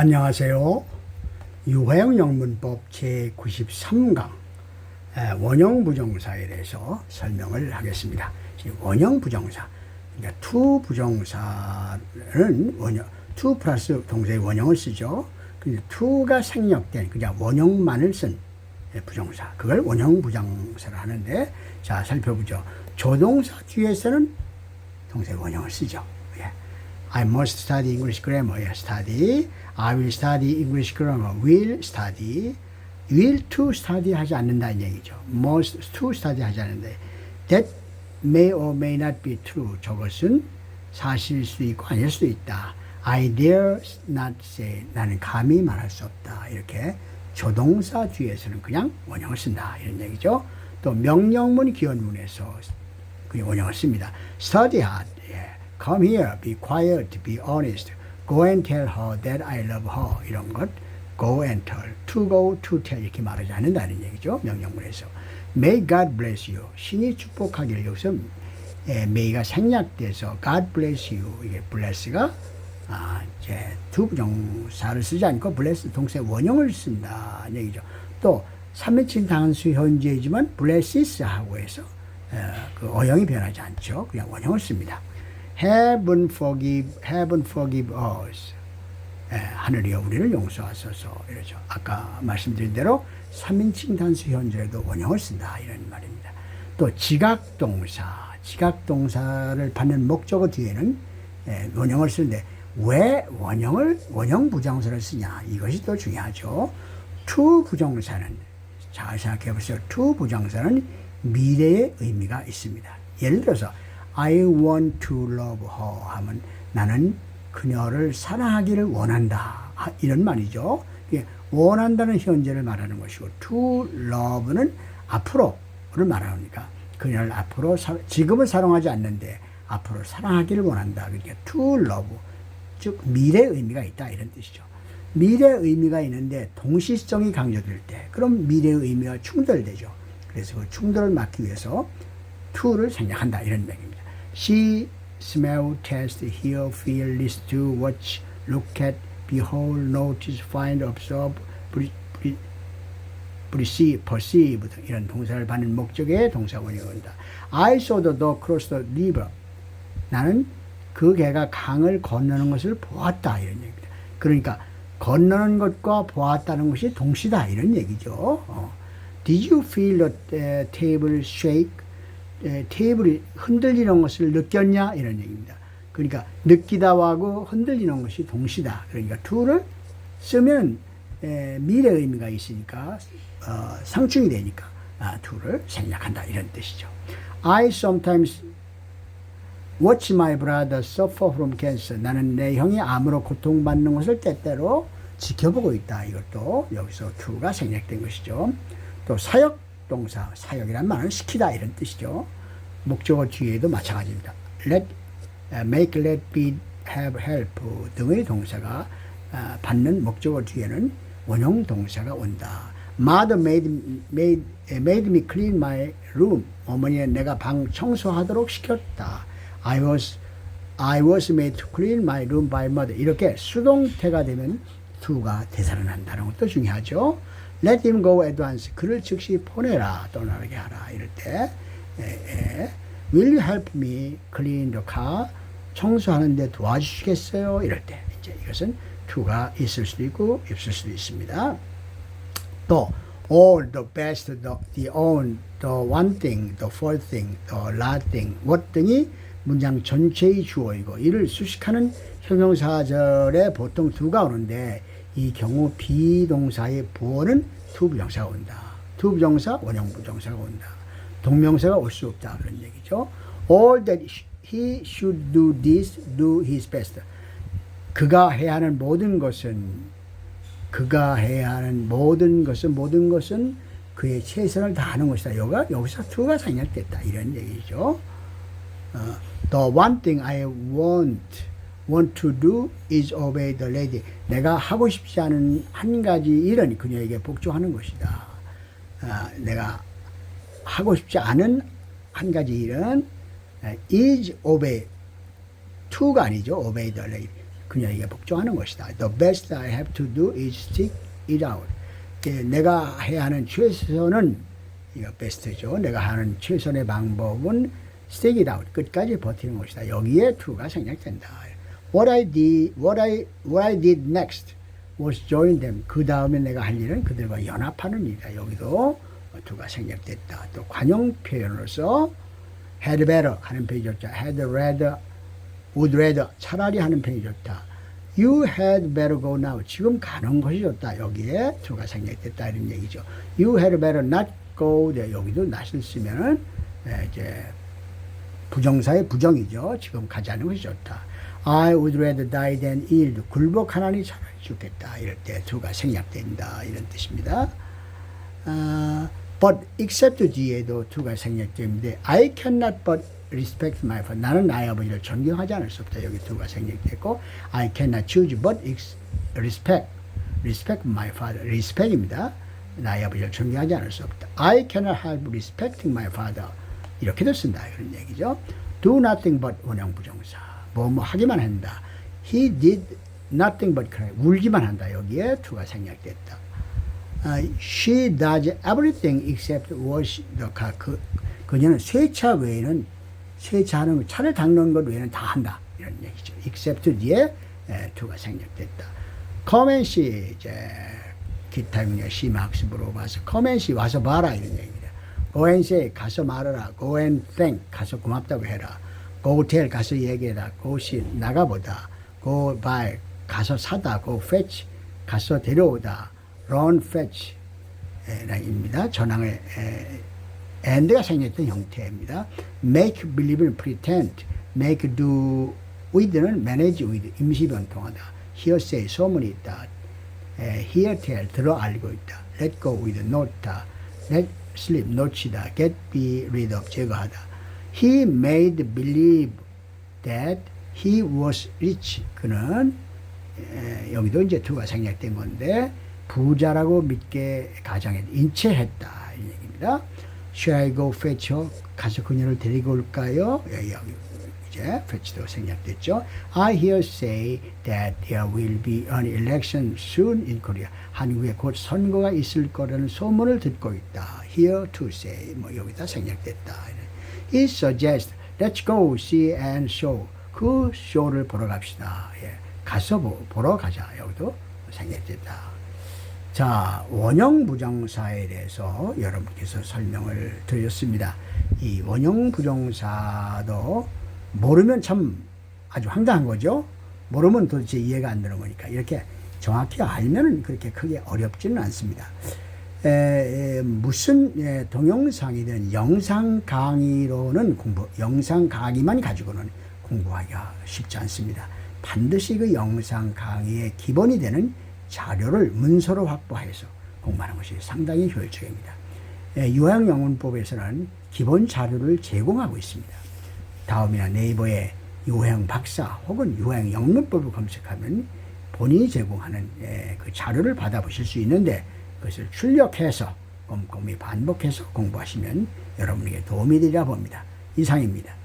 안녕하세요. 유화영영문법 제93강 원형 부정사에 대해서 설명을 하겠습니다. 지금 원형 부정사, 그러니까 투 부정사는 원형, 투 플러스 동사의 원형을 쓰죠. 근데 투가 생략된 그냥 원형만을 쓴 부정사, 그걸 원형 부정사를 하는데 자 살펴보죠. 조동사 뒤에서는 동사의 원형을 쓰죠. 예. I must study English grammar. 예, study. I will study English grammar. will study. will to study 하지 않는다는 얘기죠. must to study 하지 않는데 that may or may not be true. 저것은 사실일 수도 있고 아닐 수도 있다. I dare not say. 나는 감히 말할 수 없다. 이렇게 조동사 뒤에서는 그냥 원형을 쓴다. 이런 얘기죠. 또 명령문 기원문에서 그 원형을 씁니다. Study hard. 예. Come here. Be quiet. Be honest. Go and tell her that I love her. 이런 것. Go and tell. To go, to tell 이렇게 말하지 않는다는 얘기죠. 명령문에서. May God bless you. 신이 축복하기를 여기서 예, may가 생략돼서 God bless you. 이게 bless가 아, 이제 두 부정사를 쓰지 않고 bless 동사 원형을 쓴다 얘기죠. 또 3인칭 단수 현재이지만 blesses 하고 해서 어, 그 어형이 변하지 않죠. 그냥 원형을 씁니다. Heaven forgive, heaven forgive us. 예, 하늘이여 우리를 용서하소서 이러죠. 아까 말씀드린 대로 3인칭 단수 현재에도 원형을 쓴다 이런 말입니다. 또 지각동사, 지각동사를 받는 목적어 뒤에는 예, 원형을 쓰는데 왜 원형을 원형 부정사를 쓰냐 이것이 더 중요하죠. to 부정사는 잘 생각해 보세요. to 부정사는 미래의 의미가 있습니다. 예를 들어서 I want to love her 하면 나는 그녀를 사랑하기를 원한다. 하- 이런 말이죠. 원한다는 현재를 말하는 것이고 to love는 앞으로를 말하니까 그녀를 앞으로 사, 지금은 사랑하지 않는데 앞으로 사랑하기를 원한다. 그러니까 to love 즉 미래 의미가 있다 이런 뜻이죠. 미래 의미가 있는데 동시성이 강조될 때 그럼 미래 의미와 충돌되죠. 그래서 그 충돌을 막기 위해서 to를 생략한다 이런 얘기입니다. See, smell, taste, hear, feel, listen to, watch, look at, behold, notice, find, observe, perceive, perceive 등 이런 동사를 받는 목적의 동사원이 온다. I saw the dog cross the river. 나는 그 개가 강을 건너는 것을 보았다 이런 얘기입니다. 그러니까 건너는 것과 보았다는 것이 동시다 이런 얘기죠. 어. Did you feel the uh, table shake? 에, 테이블이 흔들리는 것을 느꼈냐 이런 얘기입니다. 그러니까 느끼다하고 흔들리는 것이 동시다. 그러니까 to를 쓰면 에, 미래 의미가 있으니까 어, 상충이 되니까 아, to를 생략한다 이런 뜻이죠. I sometimes watch my brother suffer from cancer. 나는 내 형이 암으로 고통받는 것을 때때로 지켜보고 있다. 이것도 여기서 to가 생략된 것이죠. 또 사역 동사, 사역이란 말은 시키다 이런 뜻이죠. 목적어 뒤에도 마찬가지입니다. let, uh, make, let, be, have, help 등의 동사가 아, 받는 목적어 뒤에는 원형 동사가 온다. Mother made, made, made me clean my room. 어머니는 내가 방 청소하도록 시켰다. I was, I was made to clean my room by mother. 이렇게 수동태가 되면 대사를 한다는 것도 중요하죠. Let him go at once. 그를 즉시 보내라. 떠나게 하라. 이럴 때. 에, 에. Will you help me clean the car? 청소하는데 도와주시겠어요? 이럴 때. 이제 이것은 to가 있을 수도 있고 없을 수도 있습니다. 또 all the best, the, the own, the one thing, the four thing, the last thing, what 등이 문장 전체의 주어이고 이를 수식하는 형용사절에 보통 두가 오는데 이 경우 비동사의 부어는 투부정사가 온다. 투부정사, 원형부정사가 온다. 동명사가 올 수 없다 그런 얘기죠. All that he should do this, do his best. 그가 해야 하는 모든 것은 그가 해야 하는 모든 것은 모든 것은 그의 최선을 다하는 것이다. 여가 여기서 투가 생략됐다 이런 얘기죠. 어, the one thing I want want to do is obey the lady. 내가 하고 싶지 않은 한 가지 일은 그녀에게 복종하는 것이다. 아, 내가 하고 싶지 않은 한 가지 일은 아, is obey to가 아니죠. obey the lady. 그녀에게 복종하는 것이다. The best I have to do is stick it out. 예, 내가 해야 하는 최선은 이거 베스트죠. 내가 하는 최선의 방법은 stick it out. 끝까지 버티는 것이다. 여기에 to가 생략된다. What I did, what I, what I did next was join them. 그 다음에 내가 할 일은 그들과 연합하는 일이다. 여기도 to가 생략됐다. 또 관용 표현으로서 had better 하는 편이 좋다. had rather, would rather 차라리 하는 편이 좋다. You had better go now. 지금 가는 것이 좋다. 여기에 to가 생략됐다 이런 얘기죠. You had better not go there. 여기도 not을 쓰면은 에, 이제 부정사의 부정이죠. 지금 가자는 것이 좋다. I would rather die than ill. 굴복하나니 차라리 죽겠다. 이럴 때 to가 생략된다. 이런 뜻입니다. 아, but except 뒤에도 to가 생략되는데 I cannot but respect my father. 나는 나의 아버지를 존경하지 않을 수 없다. 여기 to가 생략됐고 I cannot choose but respect. respect my father. respect입니다. 나의 아버지를 존경하지 않을 수 없다. I cannot help respecting my father. 이렇게도 쓴다. 그런 얘기죠. do nothing but 원형 부정사. 뭐 뭐 하기만 한다. He did nothing but cry. 울기만 한다. 여기에 to가 생략됐다. 아, she does everything except wash the car. 그, 그녀는 세차 외에는 세차하는 거, 차를 닦는 것 외에는 다 한다. 이런 얘기죠. except 뒤에 에, to가 생략됐다. see. 이제 기타 심학습으로 봐서 come and see 와서 봐라 이런 and say 가서 말하라. and thank 가서 고맙다고 해라. Tell 가서 얘기해라. see 나가보다. go buy 가서 사다. go fetch 가서 데려오다. run fetch 입니다. 전항의 에, and가 생겼던 형태입니다. make believe는 pretend, make do with는 manage with 임시 변통하다. hearsay 소문이 있다. 에, hear tell 들어 알고 있다. let go with 놓다. let slip 놓치다. get be rid of 제거하다. He made believe that he was rich. 그는 에, 여기도 이제 두가 생략된 건데 부자라고 믿게 가정해 인체했다 이 얘기입니다. Shall I go fetch her? 가서 그녀를 데리고 올까요? 예, 여기 이제 fetch도 생략됐죠. I hear say that there will be an election soon in Korea. 한국에 곧 선거가 있을 거라는 소문을 듣고 있다. Hear to say 뭐 여기다 생략됐다. He suggests let's go see and show. 그 쇼를 보러 갑시다. 예. 가서 보, 보러 가자. 여기도 생략됐다. 자, 원형 부정사에 대해서 여러분께서 설명을 드렸습니다. 이 원형 부정사도 모르면 참 아주 황당한 거죠. 모르면 도대체 이해가 안 되는 거니까 이렇게 정확히 알면은 그렇게 크게 어렵지는 않습니다. 에, 에, 무슨 에, 동영상이든 영상 강의로는 공부, 영상 강의만 가지고는 공부하기가 쉽지 않습니다. 반드시 그 영상 강의의 기본이 되는 자료를 문서로 확보해서 공부하는 것이 상당히 효율적입니다. 예, 유형영문법에서는 기본 자료를 제공하고 있습니다. 다음이나 네이버에 유형 박사 혹은 유형 영문법을 검색하면 본인이 제공하는 예, 그 자료를 받아보실 수 있는데 그것을 출력해서 꼼꼼히 반복해서 공부하시면 여러분에게 도움이 되리라 봅니다. 이상입니다.